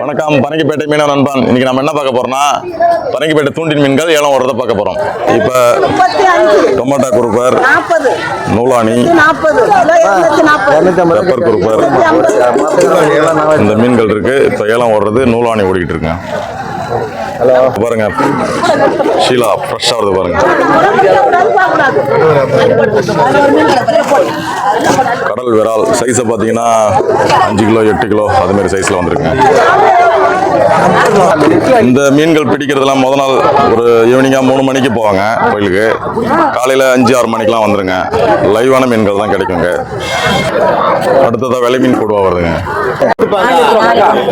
வணக்கம். பரங்கிப்பேட்டை மீனவ நண்பன் இன்னைக்கு நம்ம என்ன பார்க்க போறோம்னா பரங்கிப்பேட்டை தூண்டில் மீன்கள் ஏலம் ஓடுறத பார்க்க போறோம். இப்போ டொமேட்டோ குருப்பர் நூலானி பெப்பர் குருப்பர் இந்த மீன்கள் இருக்கு. இப்போ ஏலம் ஓடுறது நூலானி ஓடிக்கிட்டு இருக்குங்க பாருங்க. ஷீலா ஃப்ரெஷ்ஷாக வருது பாருங்க. கடல் விரால் சைஸை பார்த்தீங்கன்னா அஞ்சு கிலோ எட்டு கிலோ அது மாதிரி சைஸில் வந்திருக்குங்க. இந்த மீன்கள் பிடிக்கிறதுலாம் முத நாள் ஒரு ஈவினிங்காக மூணு மணிக்கு போவாங்க கோயிலுக்கு. காலையில் அஞ்சு ஆறு மணிக்கெலாம் வந்துருங்க. லைவான மீன்கள் தான் கிடைக்குங்க. அடுத்ததாக விலை மீன் கொடுவா வருதுங்க.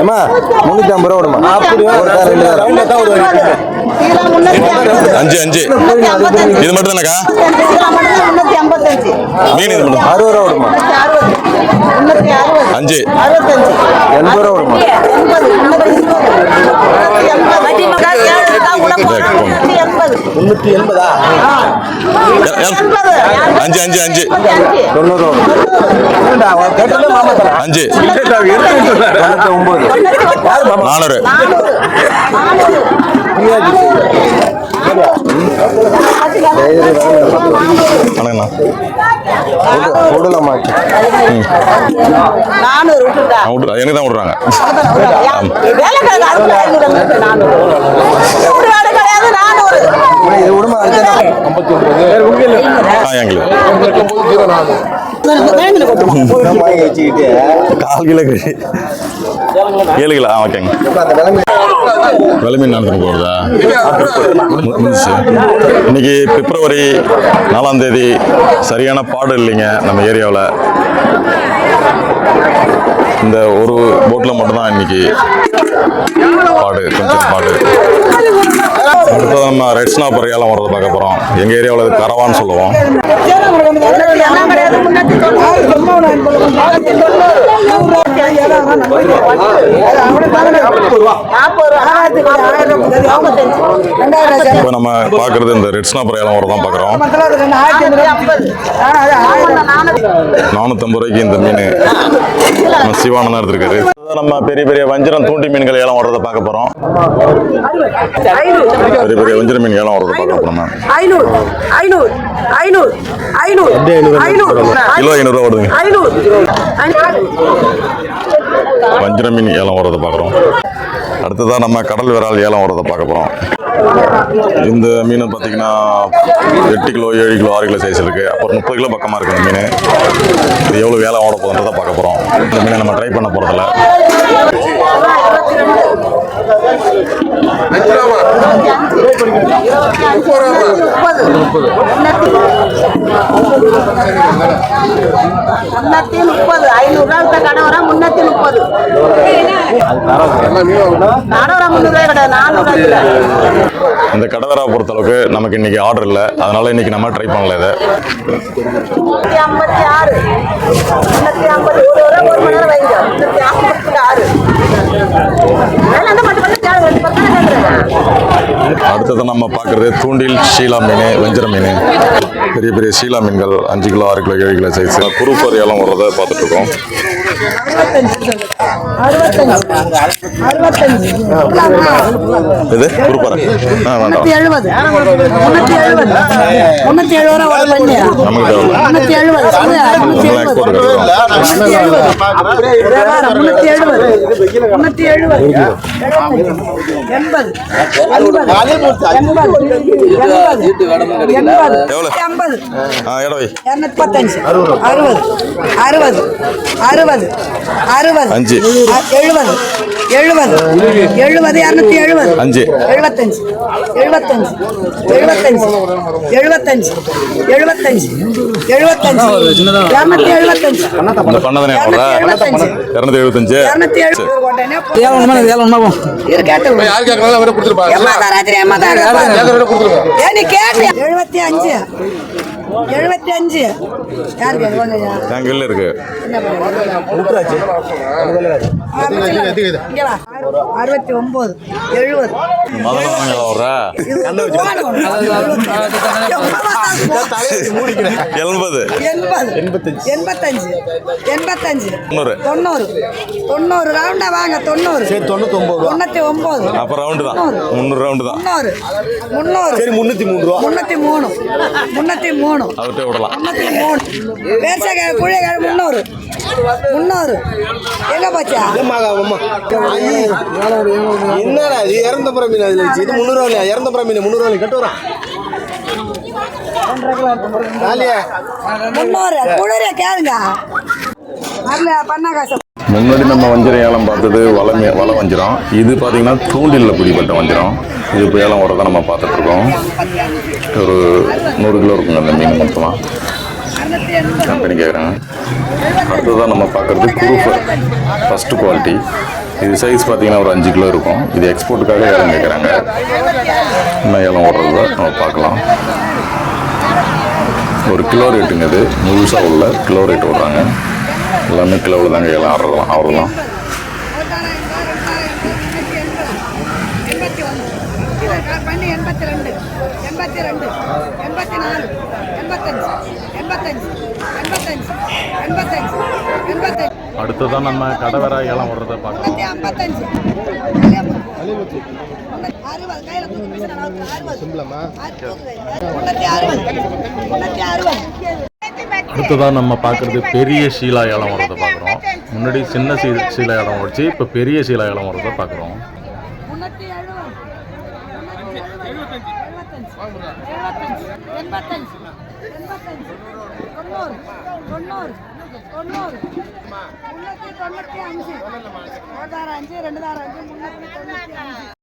அம்மா முன்னூத்தி ஐம்பது ரூபா விடுமா ஒரு கார் ரெண்டு கார் அஞ்சு அஞ்சு. இது மட்டும் தானக்கா? மீன் இது மட்டும். அறுபது ரூபா அறுபது. அஞ்சு. எண்பது ரூபா முன்னூத்தி எண்பது? அஞ்சு அஞ்சு அஞ்சு. தொண்ணூறு. அஞ்சு. ஒன்பது. நானூறு. வணக்கண்ணா விடலாமா எனக்கு தான் விட்றாங்க. எங்களுக்கு நானூறு இது கால் கிலோ கறி. ஏழு கிலோ. ஆ ஓகேங்க. இப்ப அந்த விளம்பரம் விலை மீன் நடந்துட்டு முடிஞ்சுச்சு. இன்னைக்கு பிப்ரவரி நாலாம் தேதி சரியான பாடு இல்லைங்க நம்ம ஏரியாவில். இந்த ஒரு போட்டில் மட்டும்தான் இன்னைக்கு பாடு கொஞ்சம் பாடு. அடுத்தது நம்ம ரெட் ஸ்னாப்பர் ஏலம் வரதை பார்க்க போகிறோம் எங்கள் ஏரியாவில் இது கரவான்னு சொல்லுவோம். இப்போ நம்ம பார்க்குறது இந்த ரெட் ஸ்னாப்பர் ஏலம் வரதான் பார்க்குறோம். நானூற்றம்பது ரூபாய்க்கு இந்த மீன் நம்ம சிவானந்தா எடுத்திருக்காரு. நம்ம பெரிய பெரிய வஞ்சிரம் தூண்டி மீன்கள் ஏலம் வர்றதை பார்க்க போகிறோம் பெரிய பெரிய வஞ்சிர மீன் ஏலம் வர்றதை பார்க்க போகிறோம் நம்ம ஐநூறு ஐநூறு ஐநூறு ஐநூறு ஐநூறு கிலோ ஐநூறுரூவா வருதுங்க. ஐநூறு வஞ்சிர மீன் ஏலம் வர்றதை பார்க்குறோம். அடுத்ததாக நம்ம கடல் விரால் ஏலம் வர்றதை பார்க்க போகிறோம் இந்த மீன் பார்த்தீங்கன்னா எட்டு கிலோ ஏழு கிலோ ஆறு கிலோ சைஸ் இருக்குது அப்புறம் முப்பது கிலோ பக்கமாக இருக்குது இந்த மீன். இது எவ்வளோ வேலை ஓட போகுதுன்றதை பார்க்க போகிறோம் இந்த மீனை நம்ம ட்ரை பண்ண போகிறதில்ல முன்னூத்தி முப்பது ஐநூறு ரூபா முன்னூத்தி முப்பது நானூறு முந்நூறு கிடையாது இந்த கடதரா பொறுத்தளவுக்கு நமக்கு இன்னைக்கு ஆர்டர் இல்லை. அதனால இன்னைக்கு நம்ம ட்ரை பண்ணல இதை. ஐம்பத்தி ஆறு. முன்னூத்தி ஐம்பது ஒரு மணி நேரம் வைங்க முன்னூத்தி ஐம்பத்தி ஆறு வேலை என்ன மட்டும் பண்ணி தேவை ரெண்டு பக்கம் கேட்குறேன் அடுத்தது நம்ம பார்க்குறது தூண்டில் ஷீலா மீன் வஞ்சிர மீன். பெரிய பெரிய ஷீலா மீன்கள் அஞ்சு கிலோ ஆறு கிலோ ஏழு கிலோ சைஸ் ஏலம் வர்றதை பார்த்துட்டு இருக்கோம். இது? குறுப்பரை ஆ வேண்டாம். நமக்கு எண்பது. அறுபது. அறுபது. அறுபது. அறுபது. எழுபது. எழுபது. எழுபது. இரநூத்தி எழுபது. அஞ்சு. எழுபத்தஞ்சு. எழுபத்தஞ்சு. எழுபத்தஞ்சு. எழுபத்தஞ்சு. எழுபத்தஞ்சு. எழுபத்தஞ்சு. இரநூத்தி எழுபத்தஞ்சு. இரநூத்தி எழுபத்தஞ்சு. இரநூத்தி எழுபது. எழுபத்தி அஞ்சு. எழுபத்தி அஞ்சு இருக்கு. அறுபத்தி ஒம்பது எழுபது எண்பது. எண்பது. எண்பத்தஞ்சு. எண்பத்தஞ்சு. தொண்ணூறு. தொண்ணூறு. தொண்ணூறு. ரவுண்டா வாங்க தொண்ணூறு. சரி தொண்ணூத்தொம்பது. ரூபா தொண்ணூற்றி ஒம்பது அப்போ ரவுண்டு தான். முந்நூறு ரவுண்டு தான். முந்நூறு. முந்நூறு. சரி முந்நூற்றி மூணு ரூபா. முந்நூற்றி மூணு முந்நூற்றி மூணு அவர்கிட்ட விடலாம். முந்நூற்றி மூணு வேர்சக்காய் புளியக்காய் முந்நூறு. முந்நூறு. எங்கே போச்சா? அம்மா. என்னடா இது? இரநூத்தம்பது மீன் அதில் வச்சு. இது முந்நூறுவா இல்லையா இரநூத்தம்பது மீன் முந்நூறுவா கட்டு வரா காலியா? முந்நூறு குளிர கேளுங்க. வரல பண்ணா காசு. முன்னாடி நம்ம வஞ்சிரம் ஏலம் பார்த்தது வலை மீ- வலை வஞ்சிரம். இது பார்த்தீங்கன்னா தூண்டிலில் பிடிப்பட்ட வஞ்சிரம். இது இப்போ ஏலம் வரதை நம்ம பார்த்துட்டு இருக்கோம். ஒரு நூறு கிலோ இருக்குங்க அந்த மீன் மொத்தமாக கம்பெனி கேட்குறாங்க அடுத்ததான் நம்ம பார்க்குறது குரூஃபர் ஃபஸ்ட்டு குவாலிட்டி இது சைஸ் பார்த்தீங்கன்னா ஒரு அஞ்சு கிலோ இருக்கும். இது எக்ஸ்போர்ட்டுக்காக ஏலம் கேட்குறாங்க இன்னும் ஏலம் ஓடுறது நம்ம பார்க்கலாம். ஒரு கிலோ ரேட்டுங்க இது. முழுசாக உள்ள கிலோ ரேட் விடுறாங்க எல்லாமே கிலோவில் தாங்க ஏலம் ஆடுறதுலாம் அவ்வளோதான் பண்ணி எண்பத்தி ரெண்டு. எண்பத்தி ரெண்டு. எண்பத்தி நாலு. எண்பத்தஞ்சு. அடுத்ததான் நம்ம கடவரா ஏலம் வர்றதை பார்க்கலாம். அடுத்ததான் நம்ம பார்க்குறது பெரிய சீலா ஏலம் வரதை பார்க்குறோம். முன்னாடி சின்ன சீ சீலா ஏலம் வச்சு இப்போ பெரிய சீலா ஏலம் வரதை பார்க்குறோம் முன்னூத்தி எழுபது முன்னூத்தி எழுபது எழுபத்தஞ்சு எழுபத்தஞ்சு எண்பத்தஞ்சு. எண்பத்தஞ்சு. தொண்ணூறு. தொண்ணூறு. தொண்ணூறு. முன்னூற்றி தொண்ணூற்றி அஞ்சு. ஒரு தாரம் அஞ்சு ரெண்டு தாரம் அஞ்சு முன்னூற்றி தொண்ணூற்றி அஞ்சு.